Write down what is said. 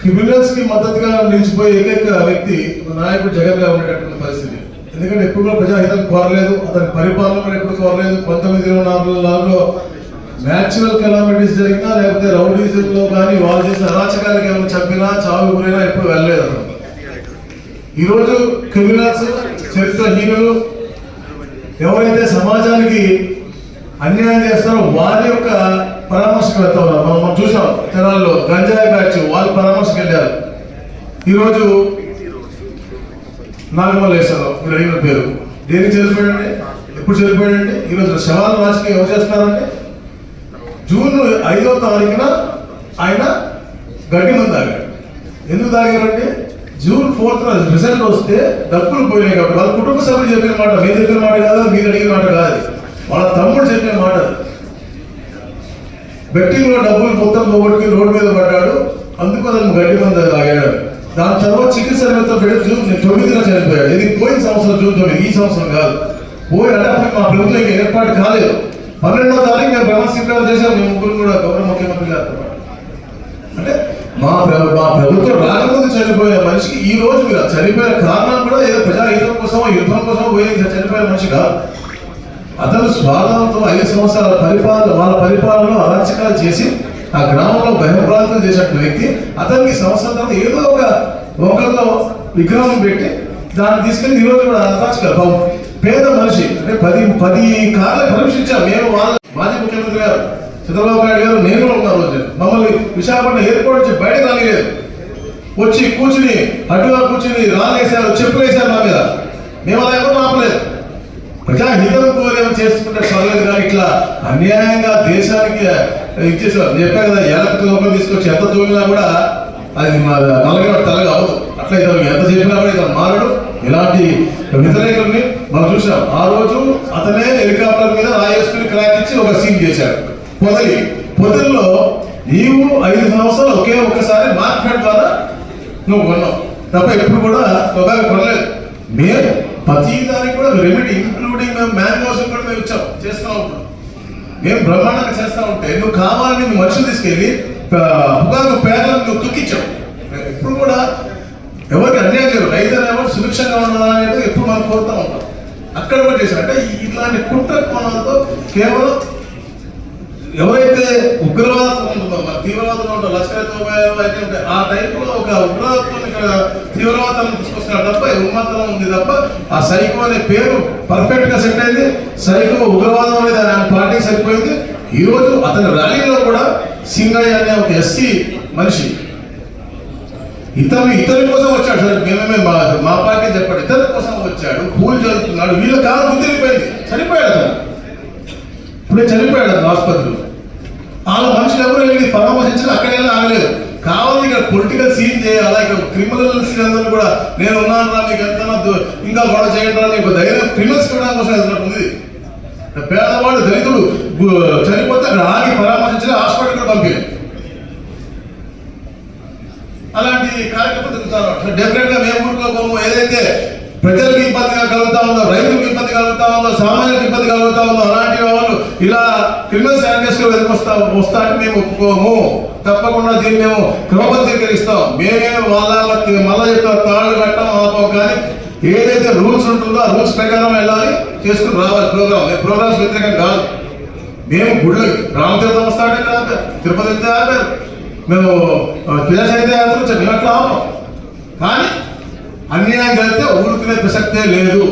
క్రిమినల్స్కి మద్దతుగా నిలిచిపోయే ఏకైక వ్యక్తి నాయకుడు జగన్ గారు ఉండేటటువంటి పరిస్థితి. ఎందుకంటే ఎప్పుడు కూడా ప్రజాహితం కోరలేదు అతని పరిపాలన కూడా ఎప్పుడు కోరలేదు. పంతొమ్మిది ఇరవై నాలుగు నాలుగులో న్యాచురల్ కెలామిటీస్ జరిగినా లేకపోతే రౌడీజం లో కానీ వాళ్ళు చేసిన అరాచకాలకి ఏమైనా చంపినా చావు గురైనా ఎప్పుడు వెళ్ళలేదు అతను. ఈరోజు క్రిమినల్స్ చరిత్రహీనులు ఎవరైతే సమాజానికి అన్యాయం చేస్తారో వారి యొక్క పరామర్శకు వెళ్తా ఉన్నారు. మనం చూసాం తెనాల్లో గంజాయి బ్యాచ్ వాళ్ళు పరామర్శకు వెళ్ళారు ఈరోజు నాగమల్లేశ్వరరావు మీరు అడిగిన పేరు. దేనికి చనిపోయాడండి ఎప్పుడు చనిపోయాడండి ఈరోజు శవాల రాజకీయం ఎవరు చేస్తున్నారండి జూన్ ఐదో తారీఖున ఆయన గడ్డి మంది తాగాడు. ఎందుకు తాగారంటే? జూన్ ఫోర్త్ రిజల్ట్ వస్తే డబ్బులు పోయినాయి కాబట్టి వాళ్ళ కుటుంబ సభ్యులు చెప్పిన మాట మీ చెప్పిన మాట కాదు? మీరు అడిగిన మాట కాదు వాళ్ళ తమ్ముడు చెప్పిన మాట అది. బెట్టింగ్లో డబ్బులు మొత్తం పోగొట్టుకుని రోడ్డు మీద పడ్డాడు. అందుకు అతను గడ్డి మంద తాగాడు. దాని తర్వాత చికిత్స నిమిత్తం పెట్టి జూన్ తొమ్మిదిన చనిపోయాడు. ఇది పోయిన సంవత్సరం జూన్ తొమ్మిది ఈ సంవత్సరం కాదు. పోయి అంటే మా ప్రభుత్వం ఇంకా ఏర్పాటు కాలేదు. పన్నెండో తారీఖు మేము బ్రహ్మ స్వీకారం చేశాం మేము ముగ్గురు కూడా గౌరవ ముఖ్యమంత్రి గారు అంటే మా మా ప్రభుత్వం రాకముందు చనిపోయిన మనిషికి ఈ రోజు మీరు చనిపోయిన కారణం కూడా ఏదో ప్రజాహితం కోసం యుద్ధం కోసం పోయి చనిపోయిన మనిషి కాదు. అతను స్వార్థంతో ఐదు సంవత్సరాల పరిపాలన వాళ్ళ పరిపాలనలో అరాచకాలు చేసి ఆ గ్రామంలో భయప్రాంతం చేసినట్టు వ్యక్తి అతనికి సంవత్సరం తర్వాత ఏదో ఒక ఒకరితో విగ్రహం పెట్టి దాన్ని తీసుకెళ్ళి ఈరోజు రోజు కూడా అరాచకాలు. పాపం పేద మనిషి. అంటే పది పది కార్లు పరీక్షించాం మేము వాళ్ళ మాజీ ముఖ్యమంత్రి గారు చంద్రబాబు నాయుడు గారు నేను ఉన్న రోజు. మమ్మల్ని విశాఖపట్నం ఎయిర్పోర్ట్ నుంచి బయట రాలేదు వచ్చి కూర్చుని అడ్డుగా కూర్చుని రాలేసారు చెప్పులేశారు నా మీద. మేము అలా ఎవరు ప్రజాహితం కోరేమో చేసుకుంటే చదవలేదు కానీ ఇట్లా అన్యాయంగా దేశానికి ఇచ్చేసారు. చెప్పా కదా ఎలక్ట్ లోపల తీసుకొచ్చి ఎంత తోమినా కూడా అది మా నల్లగడ తల అవదు అట్లా ఇతను ఎంత చెప్పినా కూడా ఇతను మారడు. ఇలాంటి వ్యతిరేకుల్ని మనం చూసాం ఆ రోజు అతనే హెలికాప్టర్ మీద రాయేసుకుని క్రాక్ ఇచ్చి ఒక సీన్ చేశాడు. పొదలి. పొదల్లో నీవు ఐదు సంవత్సరాలు ఒకే ఒక్కసారి మార్కెట్ ద్వారా నువ్వు కొన్నావు. తప్ప ఎప్పుడు కూడా పొగాకు కొనలేదు. మేము ప్రతి దానికి కూడా రెమెడీ మేము మ్యాంగోస్ కూడా మేము ఇచ్చాం చేస్తా ఉంటాం. మేము బ్రహ్మాండంగా చేస్తా ఉంటే నువ్వు కావాలని నువ్వు మనుషులు తీసుకెళ్ళి పుగాకు పేదలను నువ్వు తొక్కించావు ఎప్పుడు కూడా ఎవరికి అన్యాయం లేదు రైతులు ఎవరు సుభిక్షంగా ఉండాలా అనేది ఎప్పుడు మనం కోరుతా ఉంటాం. అక్కడ కూడా చేశారు. అంటే ఇట్లాంటి కుట్ర కోణాలతో కేవలం ఎవరైతే ఉగ్రవాద తీవ్రవాదంలో ఉంటాం లష్కర్ అయితే ఆ టైంలో ఒక ఉగ్రవాదం ఇక్కడ తీవ్రవాదం తీసుకొస్తున్నారు తప్ప ఈ ఉంది తప్ప ఆ సైకో అనే పేరు పర్ఫెక్ట్గా సెట్ అయింది. సైకో ఉగ్రవాదం అనేది ఆయన పార్టీ సరిపోయింది. ఈ రోజు అతని ర్యాలీలో కూడా సింగయ్య అనే ఒక ఎస్సీ మనిషి ఇతను ఇతని కోసం వచ్చాడు. సార్ మేమే మా మా పార్టీ చెప్పాడు. ఇతని కోసం వచ్చాడు పూలు చదువుతున్నాడు వీళ్ళ కాలం ముందు చనిపోయాడు అతను. ఇప్పుడే చనిపోయాడు అతను ఆసుపత్రిలో. వాళ్ళ మనుషులు ఎవరు వెళ్ళి పరామర్శించిన అక్కడ వెళ్ళి ఆగలేదు. కావాలి ఇక్కడ పొలిటికల్ సీన్ చేయాలా? ఇక్కడ క్రిమినల్ సీన్ అందరూ కూడా నేను ఉన్నాను రా మీకు ఎంత ఇంకా గొడవ చేయండి రా నీకు ధైర్యం క్రిమినల్స్ కూడా కోసం వెళ్తున్నట్టు ఉంది. పేదవాడు దళితుడు చనిపోతే అక్కడ ఆగి పరామర్శించిన హాస్పిటల్ కూడా పంపించారు అలాంటి కార్యక్రమం జరుగుతారు అట్లా డెఫినెట్గా మేము ఊరుకోము. ఏదైతే ప్రజలకు ఇబ్బందిగా కలుగుతా ఉందో రైతులకు ఇబ్బంది కలుగుతా ఉందో సామాజిక ఇబ్బంది కలుగుతా ఉందో అలాంటి ఇలా క్రిమినల్ శానిటైజ్ వెళ్ళి వస్తా వస్తా అంటే మేము ఒప్పుకోము. తప్పకుండా దీన్ని మేము క్రమబద్ధీకరిస్తాం మేమే వాళ్ళకి మళ్ళా యొక్క తాళ్ళు కట్టం ఆపం. కానీ ఏదైతే రూల్స్ ఉంటుందో ఆ రూల్స్ ప్రకారం వెళ్ళాలి చేసుకుని రావాలి ప్రోగ్రామ్ మేము ప్రోగ్రామ్స్ వ్యతిరేకం కాదు. మేము గుళ్ళు రామతీర్థం వస్తాడే ఆపారు తిరుపతి అయితే ఆపారు మేము పిల్లలు అయితే ఆపారు చదివినట్లు ఆపం. కానీ అన్యాయం కలిగితే ఊరుకునే ప్రసక్తే లేదు.